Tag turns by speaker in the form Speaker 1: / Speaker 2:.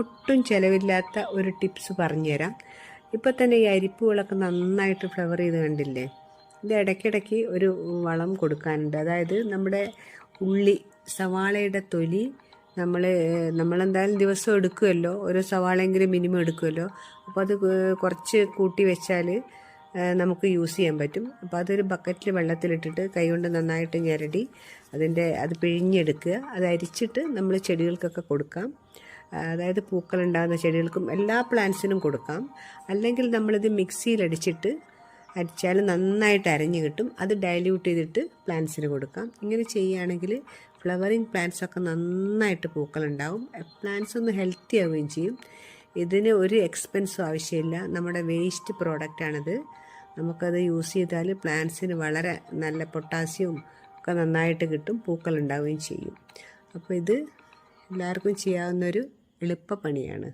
Speaker 1: ഒട്ടും ചിലവില്ലാത്ത ഒരു ടിപ്സ് പറഞ്ഞുതരാം. ഇപ്പോൾ തന്നെ ഈ അരിപ്പുകളൊക്കെ നന്നായിട്ട് ഫ്ലവർ ചെയ്ത് കണ്ടില്ലേ? ഇത് ഇടയ്ക്കിടയ്ക്ക് ഒരു വളം കൊടുക്കാനുണ്ട്. അതായത് നമ്മുടെ ഉള്ളി സവാളയുടെ തൊലി നമ്മൾ നമ്മളെന്തായാലും ദിവസം എടുക്കുമല്ലോ ഒരു സവാളയെങ്കിലും മിനിമം എടുക്കുമല്ലോ അപ്പോൾ അത് കുറച്ച് കൂട്ടി വെച്ചാൽ നമുക്ക് യൂസ് ചെയ്യാൻ പറ്റും. അപ്പോൾ അതൊരു ബക്കറ്റിൽ വെള്ളത്തിലിട്ടിട്ട് കൈകൊണ്ട് നന്നായിട്ട് ഞെരടി അതിന്റെ അത് പിഴിഞ്ഞെടുക്കുക. അത് അരിച്ചിട്ട് നമ്മൾ ചെടികൾക്കൊക്കെ കൊടുക്കാം. അതായത് പൂക്കളുണ്ടാകുന്ന ചെടികൾക്കും എല്ലാ പ്ലാന്റ്സിനും കൊടുക്കാം. അല്ലെങ്കിൽ നമ്മളിത് മിക്സിയിലടിച്ചിട്ട് അരിച്ചാൽ നന്നായിട്ട് അരഞ്ഞു കിട്ടും. അത് ഡൈല്യൂട്ട് ചെയ്തിട്ട് പ്ലാന്റ്സിന് കൊടുക്കാം. ഇങ്ങനെ ചെയ്യുകയാണെങ്കിൽ ഫ്ലവറിങ് പ്ലാന്റ്സ് ഒക്കെ നന്നായിട്ട് പൂക്കളുണ്ടാവും. പ്ലാന്റ്സ് ഒന്ന് ഹെൽത്തി ആവുകയും ചെയ്യും. ഇതിന് ഒരു എക്സ്പെൻസും ആവശ്യമില്ല. നമ്മുടെ വേസ്റ്റ് പ്രോഡക്റ്റാണിത് നമുക്കത് യൂസ് ചെയ്താൽ പ്ലാന്റ്സിന് വളരെ നല്ല പൊട്ടാസ്യവും ഒക്കെ നന്നായിട്ട് കിട്ടും. പൂക്കൾ ഉണ്ടാവുകയും ചെയ്യും. അപ്പോൾ ഇത് എല്ലാവർക്കും ചെയ്യാവുന്നൊരു എളുപ്പപ്പണിയാണ്.